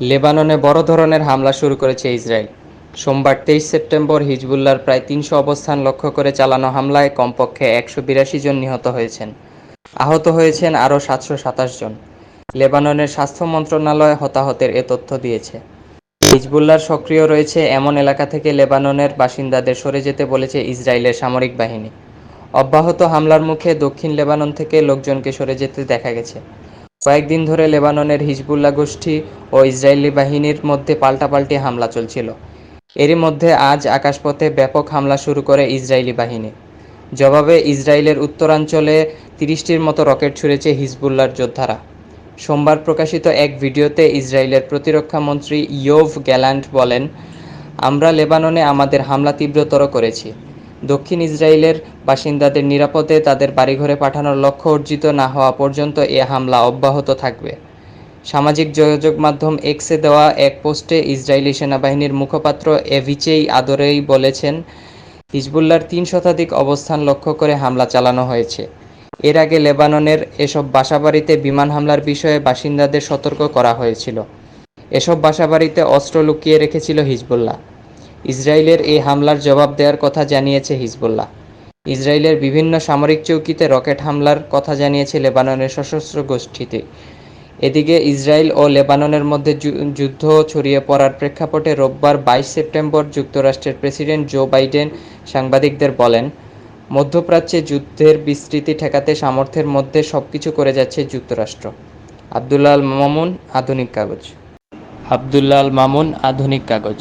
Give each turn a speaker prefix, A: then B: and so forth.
A: লেবাননে বড় ধরনের হামলা শুরু করেছে ইসরায়েল। সোমবার তেইশ সেপ্টেম্বর হিজবুল্লার প্রায় তিনশো অবস্থান লক্ষ্য করে চালানো হামলায় কমপক্ষে একশো বিরাশি জন নিহত হয়েছেন। আহত হয়েছেন আরও সাতশো সাতাশ জন। লেবাননের স্বাস্থ্য মন্ত্রণালয় হতাহতের এ তথ্য দিয়েছে। হিজবুল্লার সক্রিয় রয়েছে এমন এলাকা থেকে লেবাননের বাসিন্দাদের সরে যেতে বলেছে ইসরায়েলের সামরিক বাহিনী। অব্যাহত হামলার মুখে দক্ষিণ লেবানন থেকে লোকজনকে সরে যেতে দেখা গেছে। কয়েকদিন ধরে লেবাননের হিজবুল্লাহ গোষ্ঠী ও ইসরায়েলি বাহিনীর মধ্যে পাল্টাপাল্টি হামলা চলছিল। এরই মধ্যে আজ আকাশপথে ব্যাপক হামলা শুরু করে ইসরায়েলি বাহিনী। জবাবে ইসরায়েলের উত্তরাঞ্চলে তিরিশটির মতো রকেট ছুঁড়েছে হিজবুল্লার যোদ্ধারা। সোমবার প্রকাশিত এক ভিডিওতে ইসরায়েলের প্রতিরক্ষা মন্ত্রী ইয়োভ গ্যালান্ট বলেন, আমরা লেবাননে আমাদের হামলা তীব্রতর করেছি। দক্ষিণ ইসরায়েলের বাসিন্দাদের নিরাপদে তাদের বাড়িঘরে পাঠানোর লক্ষ্য অর্জিত না হওয়া পর্যন্ত এ হামলা অব্যাহত থাকবে। সামাজিক যোগাযোগ মাধ্যম এক্সে দেওয়া এক পোস্টে ইসরায়েলি সেনাবাহিনীর মুখপাত্র এভিচেই আদরেই বলেছেন হিজবুল্লার তিন শতাধিক অবস্থান লক্ষ্য করে হামলা চালানো হয়েছে। এর আগে লেবাননের এসব বাসাবাড়িতে বিমান হামলার বিষয়ে বাসিন্দাদের সতর্ক করা হয়েছিল। এসব বাসাবাড়িতে অস্ত্র লুকিয়ে রেখেছিল হিজবুল্লাহ। ইসরায়েলের এই হামলার জবাব দেওয়ার কথা জানিয়েছে হিজবুল্লাহ। ইসরায়েলের বিভিন্ন সামরিক চৌকিতে রকেট হামলার কথা জানিয়েছে লেবাননের সশস্ত্র গোষ্ঠীতে। এদিকে ইসরায়েল ও লেবাননের মধ্যে যুদ্ধ ছড়িয়ে পড়ার প্রেক্ষাপটে রোববার বাইশ সেপ্টেম্বর যুক্তরাষ্ট্রের প্রেসিডেন্ট জো বাইডেন সাংবাদিকদের বলেন, মধ্যপ্রাচ্যে যুদ্ধের বিস্তৃতি ঠেকাতে সামর্থ্যের মধ্যে সবকিছু করে যাচ্ছে যুক্তরাষ্ট্র। আবদুল্লাল মামুন, আধুনিক কাগজ। আবদুল্লাল মামুন, আধুনিক কাগজ।